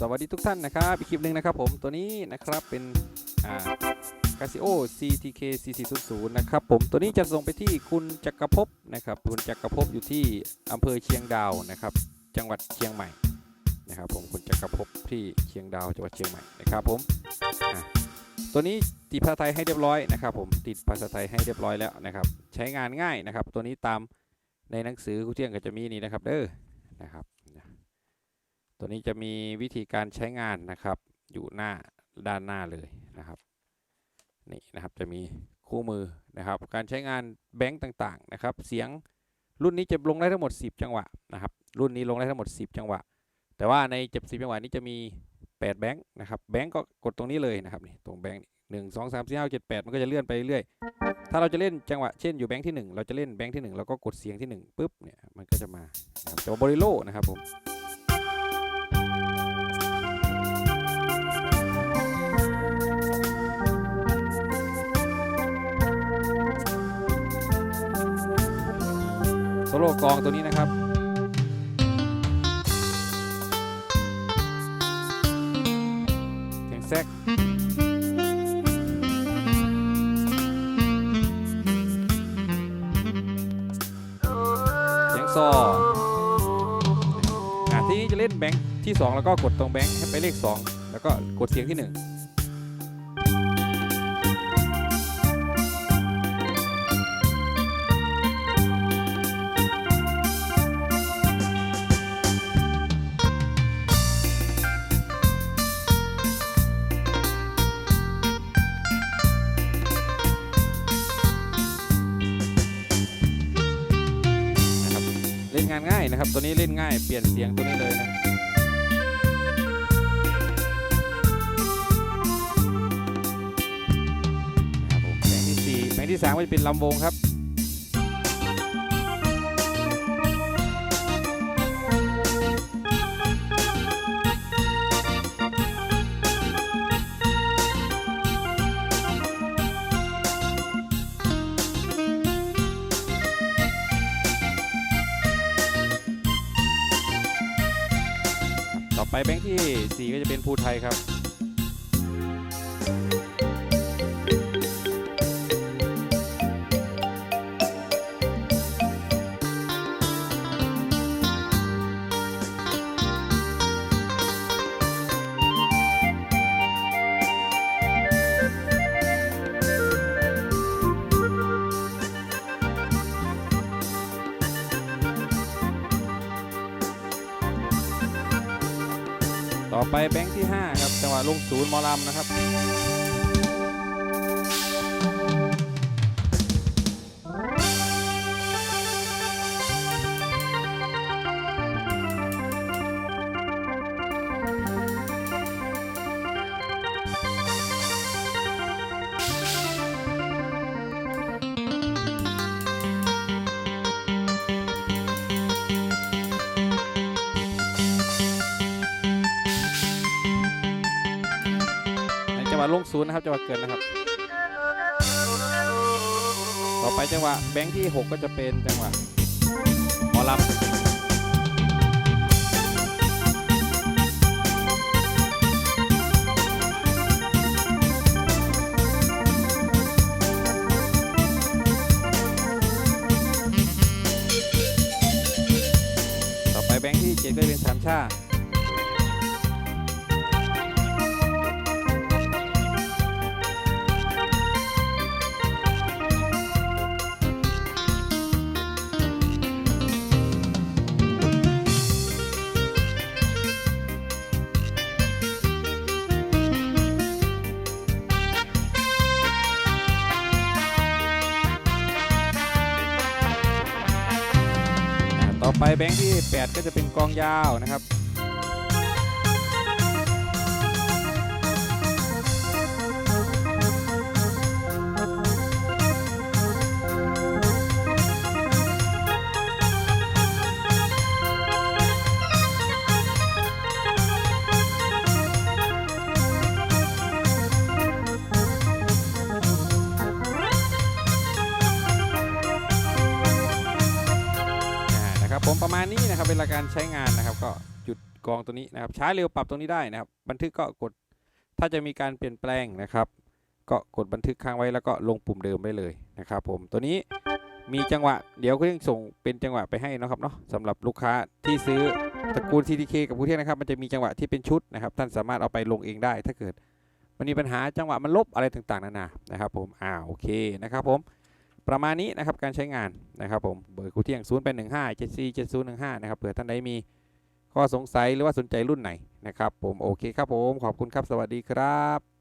สวัสดีทุกท่านนะครับ อีกคลิปหนึ่งนะครับผมตัวนี้นะครับเป็นอ่า Casio CTK C400 นะครับผมตัวนี้จะส่งไปที่คุณจักรภพนะครับคุณจักรภพอยู่ที่อำเภอเชียงดาวนะครับ จังหวัดเชียงใหม่นะครับผมคุณจักรภพที่เชียงดาวจังหวัดเชียงใหม่นะครับผมตัวนี้ติดภาษาไทยให้เรียบร้อยนะครับ ผมติดภาษาไทยให้เรียบร้อยแล้วนะครับใช้งานง่ายนะครับ ตัวนี้ตามในหนังสือครูเที่ยงก็จะมีนี่นะครับเด้อนะครับ ตัวนี้จะมีวิธีการใช้งานนะครับ อยู่หน้าด้านหน้าเลยนะครับนี่นะครับจะมีคู่มือนะครับ การใช้งานแบงก์ต่างๆนะครับ เสียงรุ่นนี้จะลงได้ทั้งหมด 10 จังหวะนะครับ รุ่นนี้ลงได้ทั้งหมด 10 จังหวะ แต่ว่าในเจ็บสิบจังหวะนี้จะมี 8 แบงค์นะครับแบงค์ก็กดตรงนี้เลยนะครับนี่ตรงแบงค์หนึ่งสองสามสี่ห้าเจ็ดแปดมันก็จะเลื่อนไปเรื่อยถ้าเราจะเล่นจังหวะเช่นอยู่แบงค์ที่หนึ่งเราจะเล่นแบงค์ที่หนึ่งเราก็กดเสียงที่หนึ่งปุ๊บเนี่ยมันก็จะมานะครับแต่ว่าบริโลนะครับผม ล่กองตัวนี้นะครับเสียงแซกเสียงซออะที่นี้จะเล่นแบงค์ที่ 2 แล้วก็กดตรงแบงค์ให้ไปเลข 2 แล้วก็กดเสียงที่ 1 เล่นงานง่ายนะครับ ตัวนี้เล่นง่ายเปลี่ยนเสียงตัวนี้เลยนะครับผมแผงที่สี่แผงที่สามก็จะเป็นลำวงครับ ต่อไปแบงค์ที่ 4 ก็จะเป็นภูไทยครับ ต่อไปแบงค์ที่ 5 ครับจังหวะลงศูนย์มอลำนะครับะลงศูนย์นะครับจังหวะเกินนะครับ ต่อไปจังหวะแบงค์ที่ 6 ก็จะเป็นจังหวะหมอลำต่อไปแบงค์ที่ 7 ก็เป็นสามชาอ่ ต่อไปแบงค์ที่ 8 ก็จะเป็นกองยาวนะครับ ผมประมาณนี้นะครับเวลาการใช้งานนะครับ ก็จุดกองตัวนี้นะครับ ช้าเร็วปรับตรงนี้ได้นะครับ บันทึกก็กด ถ้าจะมีการเปลี่ยนแปลงนะครับ ก็กดบันทึกค้างไว้แล้วก็ลงปุ่มเดิมได้เลยนะครับ ผมตัวนี้มีจังหวะ เดี๋ยวก็ยังส่งเป็นจังหวะไปให้นะครับเนาะสำหรับลูกค้าที่ซื้อตระกูล CTK กับกูเทียนะครับ มันจะมีจังหวะที่เป็นชุดนะครับ ท่านสามารถเอาไปลงเองได้ ถ้าเกิด มันมีปัญหาจังหวะมันลบอะไรต่างๆนานานะครับ ผมอ่าโอเคนะครับผม ประมาณนี้นะครับการใช้งานนะครับผมเบอร์กูเที่ยง 0 8 1 5 7 4 7 0 1 5 นะครับเผื่อท่านใดมีข้อสงสัยหรือว่าสนใจรุ่นไหนนะครับผมโอเคครับผมขอบคุณครับสวัสดีครับ